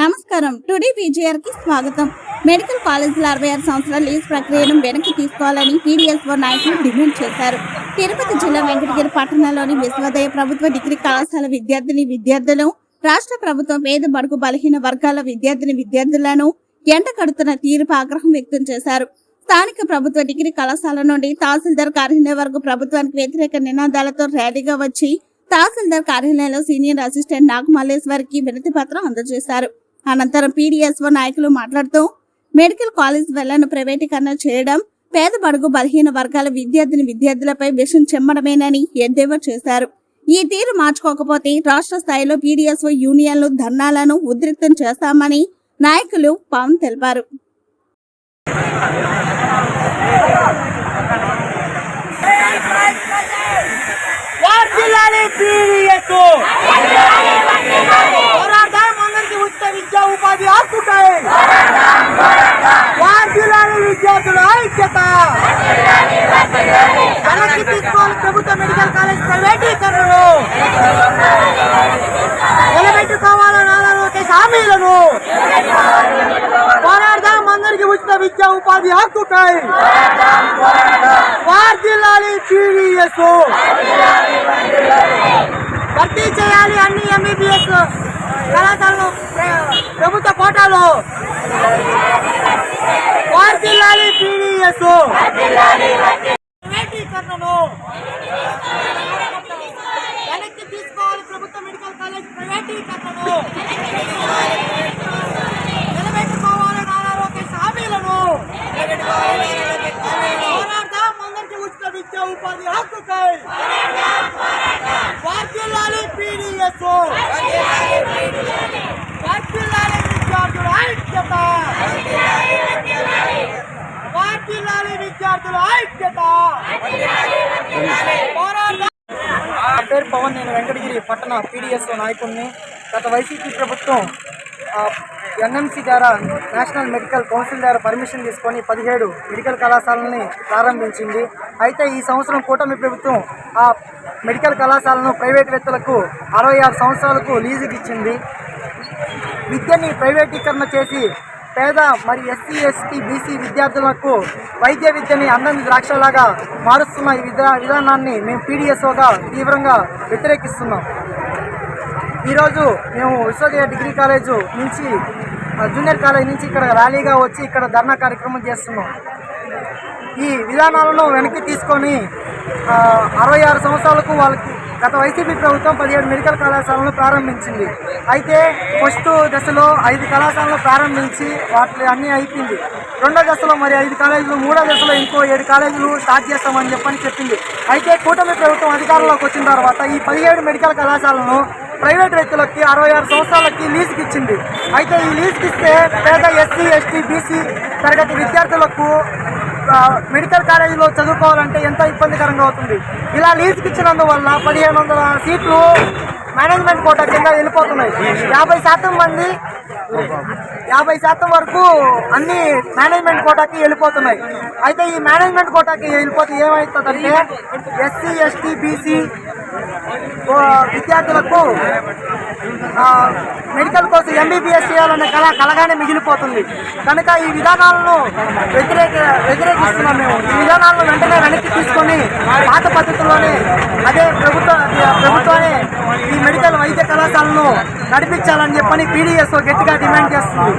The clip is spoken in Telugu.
నమస్కారం. టుడే పీజీఆర్కి స్వాగతం. మెడికల్ కాలేజీల అరవై ఆరు సంవత్సరాల లీజ్ ప్రక్రియను వెనక్కి తీసుకోవాలని పీడీఎస్ఓ నాయకులు డిమాండ్ చేశారు. తిరుపతి జిల్లా వెంకటగిరి పట్టణంలోని విశ్వోదయ ప్రభుత్వ డిగ్రీ కళాశాల విద్యార్థిని విద్యార్థులు రాష్ట్ర ప్రభుత్వం పేద బడుగు బలహీన వర్గాల విద్యార్థిని విద్యార్థులను ఎండ కడుతున్న తీరుపై ఆగ్రహం వ్యక్తం చేశారు. స్థానిక ప్రభుత్వ డిగ్రీ కళాశాల నుండి తహసీల్దార్ కార్యాలయం వరకు ప్రభుత్వానికి వ్యతిరేక నినాదాలతో ర్యాలీగా వచ్చి తహసీల్దార్ కార్యాలయంలో సీనియర్ అసిస్టెంట్ నాగమల్లేశ్వర్కి వినతి పత్రం అందజేశారు. అనంతరం పీడీఎస్ఓ నాయకులు మాట్లాడుతూ మెడికల్ కాలేజ్ వెళ్ళను ప్రైవేటీకరణ చేయడం పేద బడుగు బలహీన వర్గాల విద్యార్థిని విద్యార్థులపై విషం చెమ్మడమేనని ఎద్దేవా చేశారు. ఈ తీరు మార్చుకోకపోతే రాష్ట్ర స్థాయిలో పీడీఎస్ఓ యూనియన్లు ధర్నాలను ఉద్రిక్తం చేస్తామని నాయకులు పవన్ తెలిపారు. వర్ధిల్లాలి పోరాడదాం అందరికి ఉచిత విద్యా ఉపాధి హక్కుతాయి వర్ధిల్లాలి విద్యార్థుల ఐక్యత వెనక్కి తీసుకోవాలి. ప్రభుత్వ మెడికల్ కాలేజ్ ప్రైవేటీకరణను నిలబెట్టుకోవాలని ఆలోచన హామీలను. పోరాడదాం. అందరికి ఉచిత విద్య ఉపాధి హక్కుతాయి వర్ధిల్లాలి టీడీఎస్ భర్తీ చేయాలి అన్ని ఎంబీబీఎస్ కళాశాలలో ప్రభుత్వ కోటాలో. వర్ధిల్లాలి టీడీఎస్ ప్రైవేటీకరణను వెనక్కి తీసుకోవాలి ప్రభుత్వ మెడికల్ కాలేజ్ ప్రైవేటీకరణను నిలబెట్టుకోవాలి నారా లోకేష్ హామీలను పోరాడదాం అందరికీ ఉచిత విద్య ఉపాధి హక్కుకై వర్ధిల్లాలి పీడిఎస్ వర్ధిల్లాలి విద్యార్థుల ఐక్యత. వర్ధిల్లాలి విద్యార్థుల ఐక్యత. నా పేరు పవన్ నేను వెంకటగిరి పట్టణ పీడిఎస్ నాయకుడిని. గత వైసీపీ ప్రభుత్వం ఎన్ఎంసీ ద్వారా నేషనల్ మెడికల్ కౌన్సిల్ ద్వారా పర్మిషన్ తీసుకొని పదిహేడు మెడికల్ కళాశాలని ప్రారంభించింది. అయితే ఈ సంవత్సరం కూటమి ప్రభుత్వం ఆ మెడికల్ కళాశాలను ప్రైవేట్ వ్యక్తులకు అరవై ఆరు సంవత్సరాలకు లీజుకి ఇచ్చింది. విద్యని ప్రైవేటీకరణ చేసి పేద మరి ఎస్సీ ఎస్టీ బీసీ విద్యార్థులకు వైద్య విద్యని అందని ద్రాక్షలాగా మారుస్తున్న ఈ విధా విధానాన్ని మేము పీడిఎస్ఓగా తీవ్రంగా వ్యతిరేకిస్తున్నాం. ఈరోజు మేము విశ్వోదయ డిగ్రీ కాలేజు నుంచి జూనియర్ కాలేజ్ నుంచి ఇక్కడ ర్యాలీగా వచ్చి ఇక్కడ ధర్నా కార్యక్రమం చేస్తున్నాం. ఈ విధానాలను వెనక్కి తీసుకొని అరవై ఆరు సంవత్సరాలకు వాళ్ళకి గత వైసీపీ ప్రభుత్వం పదిహేడు మెడికల్ కళాశాలను ప్రారంభించింది. అయితే ఫస్ట్ దశలో ఐదు కళాశాలను ప్రారంభించి వాటి అన్నీ అయిపోయింది. రెండో దశలో మరి ఐదు కాలేజీలు మూడో దశలో ఇంకో ఏడు కాలేజీలు స్టార్ట్ చేస్తామని చెప్పని చెప్పింది. అయితే కూటమి ప్రభుత్వం అధికారంలోకి వచ్చిన తర్వాత ఈ పదిహేడు మెడికల్ కళాశాలను ప్రైవేట్ వ్యక్తులకి అరవై ఆరు సంవత్సరాలకి లీజుకి ఇచ్చింది. అయితే ఈ లీజుకి ఇస్తే పేద ఎస్సీ ఎస్టీ బీసీ తరగతి విద్యార్థులకు మెడికల్ కాలేజీలో చదువుకోవాలంటే ఎంతో ఇబ్బందికరంగా అవుతుంది. ఇలా లీజుకి ఇచ్చినందువల్ల పదిహేను వందల సీట్లు మేనేజ్మెంట్ కోటా కింద వెళ్ళిపోతున్నాయి. యాభై శాతం మంది యాభై శాతం వరకు అన్ని మేనేజ్మెంట్ కోటాకి వెళ్ళిపోతున్నాయి. అయితే ఈ మేనేజ్మెంట్ కోటాకి వెళ్ళిపోతే ఏమవుతుందంటే ఎస్సీ ఎస్టీ బీసీ విద్యార్థులకు మెడికల్ కోసం ఎంబీబీఎస్ చేయాలనే కళ కలగానే మిగిలిపోతుంది. కనుక ఈ విధానాలను వ్యతిరేక వ్యతిరేకిస్తున్నాం మేము. ఈ విధానాలను వెంటనే వెనక్కి తీసుకొని పాత పద్ధతిలోనే అదే ప్రభుత్వ ప్రభుత్వమే ఈ మెడికల్ వైద్య కళాశాలను నడిపించాలని చెప్పని పీడిఎస్ గట్టిగా డిమాండ్ చేస్తుంది.